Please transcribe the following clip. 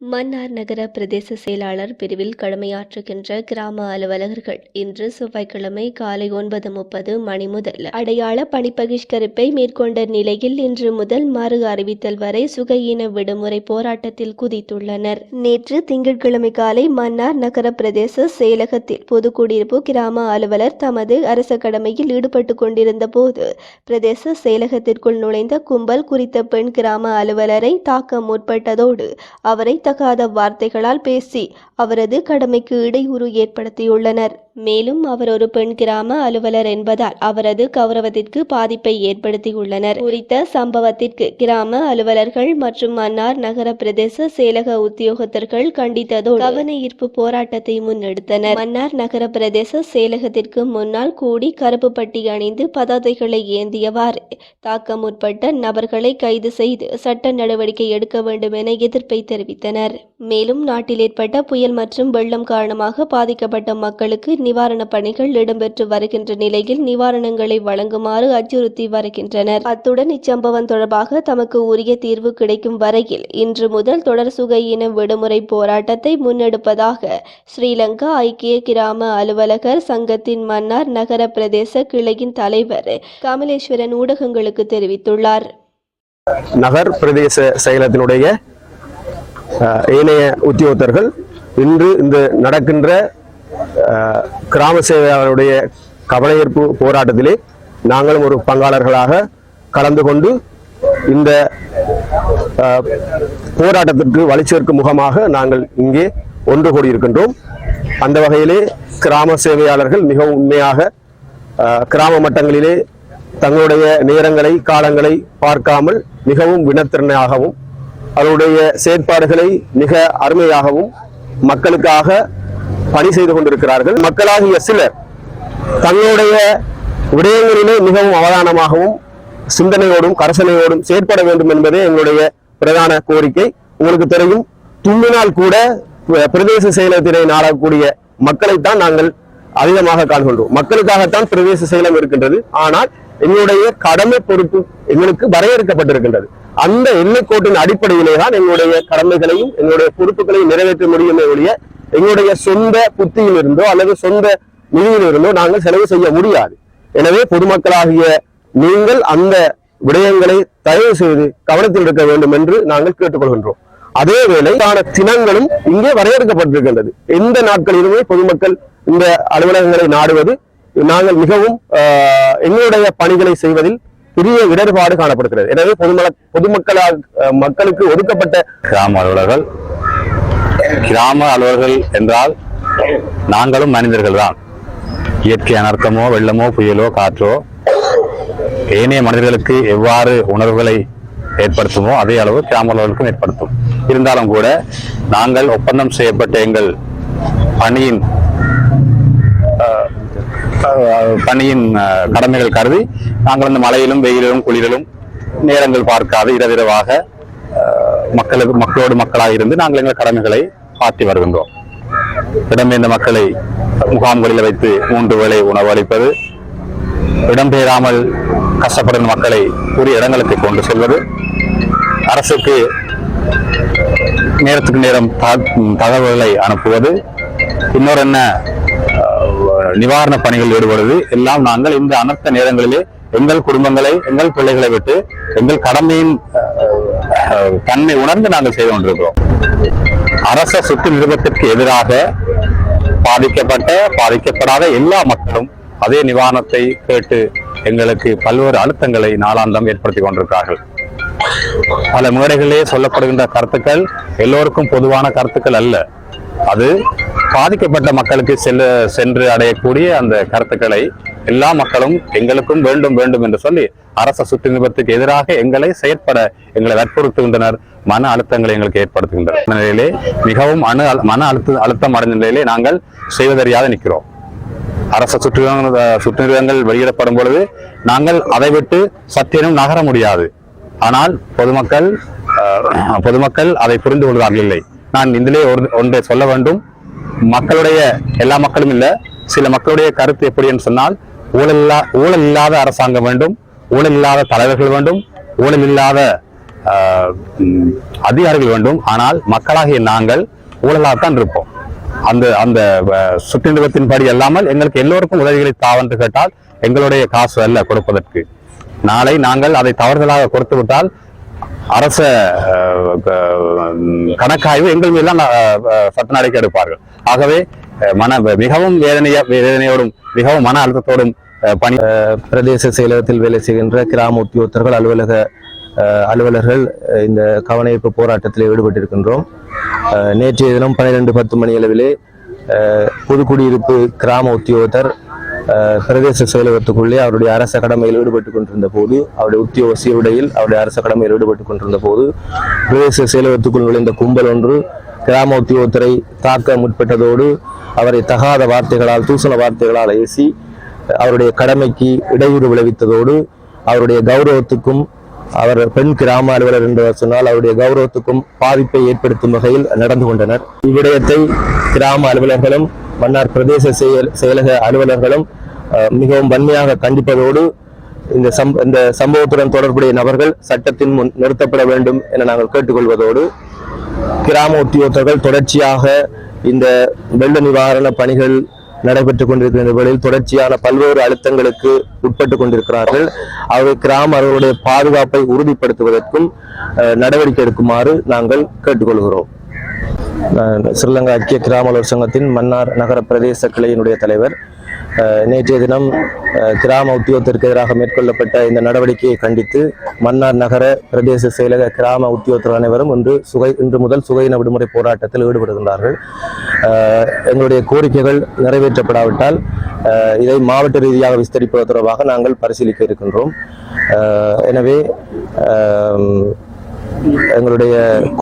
மன்னார் நகர பிரதேச செயலாளர் பிரிவில் கடமையாற்றுகின்ற கிராம அலுவலர்கள் இன்று செவ்வாய்க்கிழமை காலை ஒன்பது முப்பது மணி முதல் அடையாள பணிப்பகிஷ்கரிப்பை மேற்கொண்ட நிலையில் இன்று முதல் மறு அறிவித்தல் வரை சுகையின விடுமுறை போராட்டத்தில் குதித்துள்ளனர். நேற்று திங்கட்கிழமை காலை மன்னார் நகர பிரதேச செயலகத்தில் பொதுக்குடியிருப்பு கிராம அலுவலர் தமது அரச கடமையில் ஈடுபட்டு கொண்டிருந்த போது பிரதேச செயலகத்திற்குள் நுழைந்த கும்பல் குறித்த பெண் கிராம அலுவலரை தாக்க முற்பட்டதோடு அவரை தகாத வார்த்தைகளால் பேசி அவரது கடமைக்கு இடையூறு ஏற்படுத்தியுள்ளனர். மேலும் அவர் ஒரு பெண் கிராம அலுவலர் என்பதால் அவரது கௌரவத்திற்கு பாதிப்பை ஏற்படுத்தியுள்ளனர். குறித்த சம்பவத்திற்கு கிராம அலுவலர்கள் மற்றும் மன்னார் நகர பிரதேச செயலக உத்தியோகத்தர்கள் கண்டித்ததோடு கவன ஈர்ப்பு போராட்டத்தை முன்னெடுத்தனர். மன்னார் நகர பிரதேச செயலகத்திற்கு முன்னால் கூடி கருப்பு பட்டி அணிந்து பதாதைகளை ஏந்தியவாறு தாக்க முற்பட்ட நபர்களை கைது செய்து சட்ட நடவடிக்கை எடுக்க வேண்டும் என எதிர்ப்பை தெரிவித்தனர். மேலும் நாட்டில் ஏற்பட்ட புயல் மற்றும் வெள்ளம் காரணமாக பாதிக்கப்பட்ட மக்களுக்கு நிவாரணப் பணிகள் இடம்பெற்று வருகின்ற நிலையில் நிவாரணங்களை வழங்குமாறு அச்சுறுத்தி வருகின்றனர். அத்துடன் இச்சம்பவம் தொடர்பாக தமக்கு உரிய தீர்வு கிடைக்கும் வரையில் இன்று முதல் தொடர் சுகையின விடுமுறை போராட்டத்தை முன்னெடுப்பதாக ஸ்ரீலங்கா ஐக்கிய கிராம அலுவலகர் சங்கத்தின் மன்னார் நகர பிரதேச கிளையின் தலைவர் கமலேஸ்வரன் ஊடகங்களுக்கு தெரிவித்துள்ளார். நகர் பிரதேச செயலத்தினுடைய ஏனைய உத்தியோகத்தர்கள் இன்று இந்த நடக்கின்ற கிராம சேவையாளருடைய கவலையேற்பு போராட்டத்திலே நாங்களும் ஒரு பங்காளர்களாக கலந்து கொண்டு இந்த போராட்டத்திற்கு போராட்டத்திற்கு சேர்க்கும் முகமாக நாங்கள் இங்கே ஒன்று கூடியிருக்கின்றோம். அந்த வகையிலே கிராம சேவையாளர்கள் மிகவும் உண்மையாக கிராம மட்டங்களிலே தங்களுடைய நேரங்களை காலங்களை பார்க்காமல் மிகவும் வினத்திறனாகவும் அவருடைய செயற்பாடுகளை மிக அருமையாகவும் மக்களுக்காக பணி செய்து கொண்டிருக்கிறார்கள். மக்களாகிய சிலர் தங்களுடைய விடயங்களிலே மிகவும் அவதானமாகவும் சிந்தனையோடும் கரசனையோடும் செயற்பட வேண்டும் என்பதே எங்களுடைய பிரதான கோரிக்கை. உங்களுக்கு தெரியும் தும்பினால் கூட பிரதேச செயலகத்தினை நாடக்கூடிய மக்களைத்தான் நாங்கள் அதிகமாக காண்கின்றோம். மக்களுக்காகத்தான் பிரதேச செயலம் இருக்கின்றது. ஆனால் எங்களுடைய கடமை பொறுப்பு எங்களுக்கு வரையறுக்கப்பட்டிருக்கின்றது. அந்த எல்லைக்கோட்டின் அடிப்படையிலே தான் எங்களுடைய கடமைகளையும் எங்களுடைய பொறுப்புகளையும் நிறைவேற்ற முடியுமே ஒழிய எங்களுடைய சொந்த புத்தியில் இருந்தோ அல்லது சொந்த நிதியில் இருந்தோ நாங்கள் செலவு செய்ய முடியாது. எனவே பொதுமக்களாகிய நீங்கள் அந்த விடயங்களை தயவு செய்து கவனத்தில் இருக்க வேண்டும் என்று நாங்கள் கேட்டுக்கொள்கின்றோம். அதே தினங்களும் இங்கே வரையறுக்கப்பட்டிருக்கின்றது. எந்த நாட்களிலுமே பொதுமக்கள் இந்த அலுவலகங்களை நாடுவது நாங்கள் மிகவும் ஆஹ், எங்களுடைய பணிகளை செய்வதில் பெரிய இடர்பாடு காணப்படுகிறது. எனவே பொதுமக்கள் பொதுமக்களாக மக்களுக்கு ஒதுக்கப்பட்ட கிராம அலுவலர்கள் கிராம அலுவலர்கள் என்றால் நாங்களும் மனிதர்கள் தான் இயற்கை அனர்த்தமோ வெள்ளமோ புயலோ காற்றோ ஏனைய மனிதர்களுக்கு எவ்வாறு உணர்வுகளை ஏற்படுத்துமோ அதே அளவு கிராம அலுவலர்களுக்கும் ஏற்படுத்தும். இருந்தாலும் கூட நாங்கள் ஒப்பந்தம் செய்யப்பட்ட எங்கள் பணியின் பணியின் கடமைகள் கருதி நாங்கள் அந்த மழையிலும் வெயிலிலும் குளிரிலும் நேரங்கள் பார்க்காது இரவிரவாக மக்களுக்கு மக்களோடு மக்களாக இருந்து நாங்கள் எங்கள் கடமைகளை ஆற்றி வருகின்றோம். இடம்பெயர்ந்த மக்களை முகாம்களில் வைத்து மூன்று வேளை உணவு அளிப்பது இடம்பெயராமல் கஷ்டப்படும் மக்களை உரிய இடங்களுக்கு கொண்டு செல்வது அரசுக்கு நேரத்துக்கு நேரம் தகவல்களை அனுப்புவது இன்னொரு என்ன நிவாரண பணிகள் ஈடுபடுவது எல்லாம் நாங்கள் இந்த அனர்த்த நேரங்களிலே எங்கள் குடும்பங்களை எங்கள் பிள்ளைகளை விட்டு எங்கள் கடமையின் தன்மை உணர்ந்து நாங்கள் செய்து கொண்டிருக்கிறோம். அரச சொத்து நிறுவனத்திற்கு எதிராக பாதிக்கப்பட்ட பாதிக்கப்படாத எல்லா மக்களும் அதே நிவாரணத்தை கேட்டு எங்களுக்கு பல்வேறு அழுத்தங்களை நாளாந்தம் ஏற்படுத்தி கொண்டிருக்கிறார்கள். பல மேடைகளிலே சொல்லப்படுகின்ற கருத்துக்கள் எல்லோருக்கும் பொதுவான கருத்துக்கள் அல்ல. அது பாதிக்கப்பட்ட மக்களுக்கு செல்ல சென்று அடையக்கூடிய அந்த கருத்துக்களை எல்லா மக்களும் எங்களுக்கும் வேண்டும் வேண்டும் என்று சொல்லி அரச சுற்றுநிபத்துக்கு எதிராக எங்களை செயற்பட எங்களை வற்புறுத்துகின்றனர். மன அழுத்தங்களை எங்களுக்கு ஏற்படுத்துகின்றனர். நிலையிலே மிகவும் அணு அழு- மன அழுத்த அழுத்தம் அடைந்த நிலையிலே நாங்கள் செய்வதறியாக நிற்கிறோம். அரச சுற்று சுற்று நிறுவனங்கள் வெளியிடப்படும் பொழுது நாங்கள் அதை விட்டு சத்தியனும் நகர முடியாது. ஆனால் பொதுமக்கள் பொதுமக்கள் அதை புரிந்து கொள்கிறார்கள் இல்லை. நான் இதிலே ஒரு ஒன்றை சொல்ல வேண்டும். மக்களுடைய எல்லா மக்களும் இல்லை. சில மக்களுடைய கருத்து எப்படி என்று சொன்னால் ஊழல் இல்லா ஊழல் இல்லாத அரசாங்கம் வேண்டும் ஊழல் இல்லாத தலைவர்கள் வேண்டும் ஊழல் இல்லாத ஆஹ், அதிகாரிகள் வேண்டும். ஆனால் மக்களாகிய நாங்கள் ஊழலாகத்தான் இருப்போம். அந்த அந்த அஹ், படி அல்லாமல் எங்களுக்கு எல்லோருக்கும் உதவிகளை தாவென்று கேட்டால் எங்களுடைய காசு அல்ல கொடுப்பதற்கு. நாளை நாங்கள் அதை தவறுதலாக கொடுத்து விட்டால் அரச கணக்காய்வு எங்கள் மீதுதான் சட்ட நடவடிக்கை எடுப்பார்கள். ஆகவே மன மிகவும் வேதனையா வேதனையோடும் மிகவும் மன அழுத்தத்தோடும் பணி பிரதேச செயலகத்தில் வேலை செய்கின்ற கிராம உத்தியோகத்தர்கள் அலுவலக அலுவலர்கள் இந்த கவனஈர்ப்பு போராட்டத்தில் ஈடுபட்டிருக்கின்றோம். அஹ், நேற்றைய தினம் பன்னிரெண்டு பத்து மணி அளவிலே புதுக்குடியிருப்பு கிராம உத்தியோகத்தர் பிரதேச செயலகத்துக்குள்ளே அவருடைய அரச கடமையில் ஈடுபட்டு கொண்டிருந்த போது அவருடைய உத்தியோக சீருடையில் அவருடைய அரச கடமையில் ஈடுபட்டு கொண்டிருந்த போது பிரதேச செயலகத்துக்குள் நுழைந்த கும்பல் ஒன்று கிராம உத்தியோகத்தரை தாக்க முற்பட்டதோடு அவரை தகாத வார்த்தைகளால் தூசண வார்த்தைகளால் ஏசி அவருடைய கடமைக்கு இடையூறு விளைவித்ததோடு அவருடைய கௌரவத்துக்கும் அவர் பெண் கிராம அலுவலர் என்று சொன்னால் அவருடைய கௌரவத்துக்கும் பாதிப்பை ஏற்படுத்தும் வகையில் நடந்து கொண்டனர். இவ்விடயத்தை கிராம அலுவலர்களும் மன்னார் பிரதேச செயல் செயலக அலுவலர்களும் மிகவும் வன்மையாக கண்டிப்பதோடு இந்த சம் இந்த சம்பவத்துடன் தொடர்புடைய நபர்கள் சட்டத்தின் முன் நிறுத்தப்பட வேண்டும் என நாங்கள் கேட்டுக்கொள்வதோடு கிராம உத்தியோகத்தர்கள் தொடர்ச்சியாக இந்த வெள்ள நிவாரண பணிகள் நடைபெற்றுக் கொண்டிருக்கின்ற வேளையில் தொடர்ச்சியான பல்வேறு அழுத்தங்களுக்கு உட்பட்டு கொண்டிருக்கிறார்கள். அவர்கள் கிராம அவர்களுடைய பாதுகாப்பை உறுதிப்படுத்துவதற்கும் அஹ், நடவடிக்கை எடுக்குமாறு நாங்கள் கேட்டுக்கொள்கிறோம். ஸ்ரீலங்கா ஐக்கிய கிராமலோர் சங்கத்தின் மன்னார் நகர பிரதேச கிளையினுடைய தலைவர். நேற்றைய தினம் கிராம உத்தியோகத்திற்கு எதிராக மேற்கொள்ளப்பட்ட இந்த நடவடிக்கையை கண்டித்து மன்னார் நகர பிரதேச செயலக கிராம உத்தியோகத்தர் அனைவரும் இன்று சுகை இன்று முதல் சுகையின விடுமுறை போராட்டத்தில் ஈடுபடுகின்றார்கள். எங்களுடைய கோரிக்கைகள் நிறைவேற்றப்படாவிட்டால் இதை மாவட்ட ரீதியாக விஸ்தரிப்பது தொடர்பாக நாங்கள் பரிசீலிக்க இருக்கின்றோம். எனவே எங்களுடைய